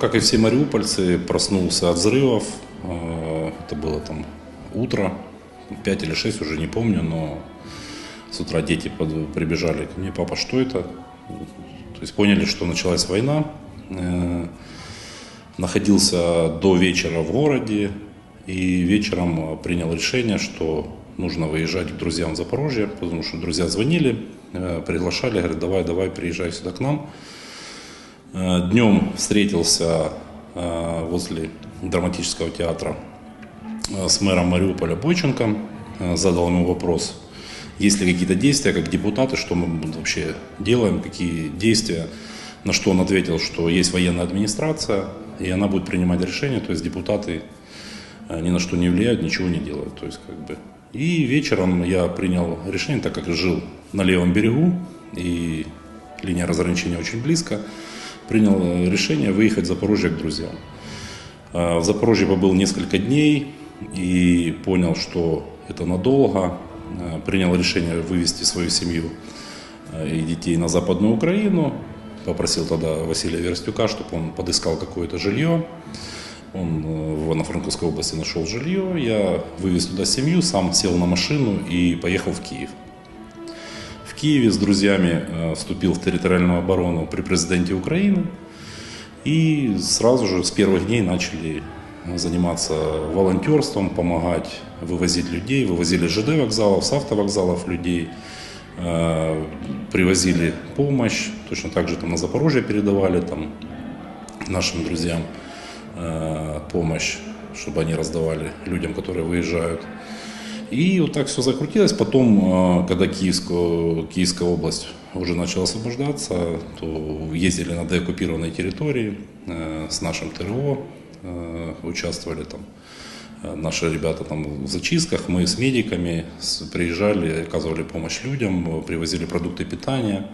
Как и все мариупольцы, проснулся от взрывов. Э, Это было там утро, 5 или 6, уже не помню, но с утра дети прибежали ко мне, папа, что это? То есть поняли, что началась война. Э, Находился до вечера в городе и вечером принял решение, что нужно выезжать к друзьям в Запорожье, потому что друзья звонили, э, приглашали, говорят, давай, давай, приезжай сюда к нам. Э, Днем встретился э, возле драматического театра э, с мэром Мариуполя Бойченко, задал ему вопрос, есть ли какие-то действия как депутаты, что мы вообще делаем, какие действия, на что он ответил, что есть военная администрация, и она будет принимать решения, то есть депутаты ни на что не влияют, ничего не делают. То есть, как бы. И вечером я принял решение, так как жил на левом берегу, и линия разграничения очень близко, принял э, решение выехать в Запорожье к друзьям. Э, В Запорожье побыл несколько дней и понял, что это надолго. Э, Принял решение вывести свою семью и детей на Западную Украину. Попросил тогда Василия Верстюка, чтобы он подыскал какое-то жилье. Он в Ивано-Франковской области нашел жилье. Я вывез туда семью, сам сел на машину и поехал в Киев. Киеве с друзьями э, вступил в территориальную оборону при президенте Украины. И сразу же с первых дней начали заниматься волонтерством, помогать вывозить людей. Вывозили ЖД вокзалов, с автовокзалов людей, э, привозили помощь. Точно так же там на Запорожье передавали там, нашим друзьям э, помощь, чтобы они раздавали людям, которые выезжают. И вот так все закрутилось. Потом, э, когда Киевскую, Киевская область уже начала освобождаться, то ездили на деоккупированной территории э, с нашим ТРО, э, участвовали там э, наши ребята там в зачистках, мы с медиками приезжали, оказывали помощь людям, э, привозили продукты питания,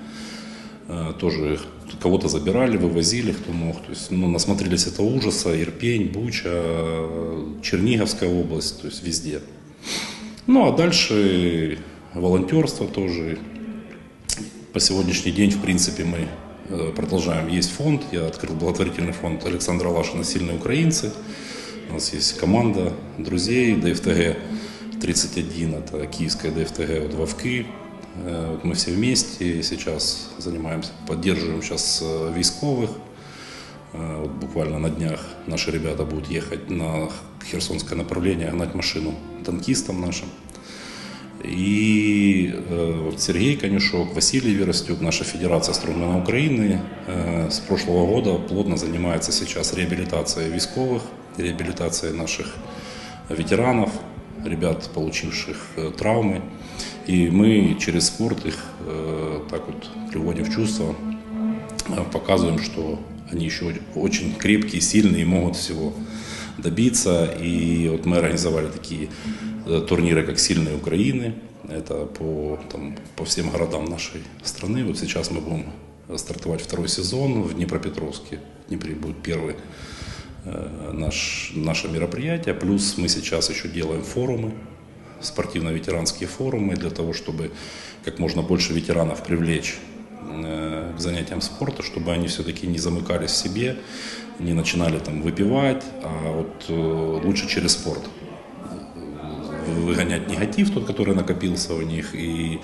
Э, тоже их- кого-то забирали, вывозили, кто мог. То есть, ну, насмотрелись этого ужаса, Ирпень, Буча, э, Черниговская область, то есть везде. Ну, а дальше волонтерство тоже. По сегодняшний день, в принципе, мы э, продолжаем. Есть фонд, я открыл благотворительный фонд Александра Лашина «Сильные украинцы». У нас есть команда друзей, ДФТГ 31, это киевская ДФТГ от Вовки. Э, Вот мы все вместе сейчас занимаемся, поддерживаем сейчас э, військовых. Э, Вот буквально на днях наши ребята будут ехать на Херсонское направление, гнать машину танкистам нашим. И э, Сергей Конюшок, Василий Веростюк, наша Федерация стронгмена Украины э, с прошлого года плотно занимается сейчас реабилитацией військовых, реабилитацией наших ветеранов, ребят, получивших э, травмы. И мы через спорт их так вот приводим в чувство, показываем, что они еще очень крепкие, сильные могут всего добиться. И вот мы организовали такие э, турниры, как «Сильные Украины». Это по, там, по всем городам нашей страны. Вот сейчас мы будем стартовать второй сезон в Днепропетровске. В Днепре будет первый э, наш, наше мероприятие. Плюс мы сейчас еще делаем форумы, спортивно-ветеранские форумы для того, чтобы как можно больше ветеранов привлечь э, к занятиям спорта, чтобы они все-таки не замыкались в себе, не начинали там выпивать, а вот э, лучше через спорт выгонять негатив, тот, который накопился у них, и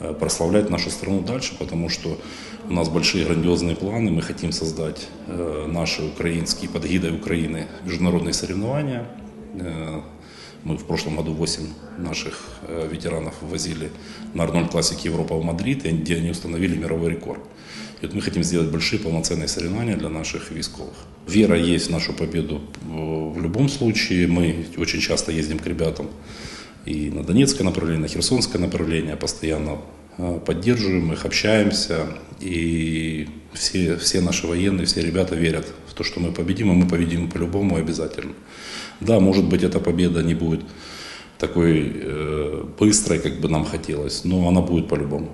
э, прославлять нашу страну дальше, потому что у нас большие грандиозные планы. Мы хотим создать э, наши украинские, под гидой Украины, международные соревнования. Э, Мы в прошлом году 8 наших э, ветеранов возили на Арнольд Классик Европа в Мадрид, где они установили мировой рекорд. И вот мы хотим сделать большие полноценные соревнования для наших військовых. Вера есть в нашу победу э, в любом случае. Мы очень часто ездим к ребятам и на Донецкое направление, на Херсонское направление, постоянно поддерживаем их, общаемся. И все, все наши военные, все ребята верят в то, что мы победим, и мы победим по-любому обязательно. Да, может быть, эта победа не будет такой э, быстрой, как бы нам хотелось, но она будет по-любому.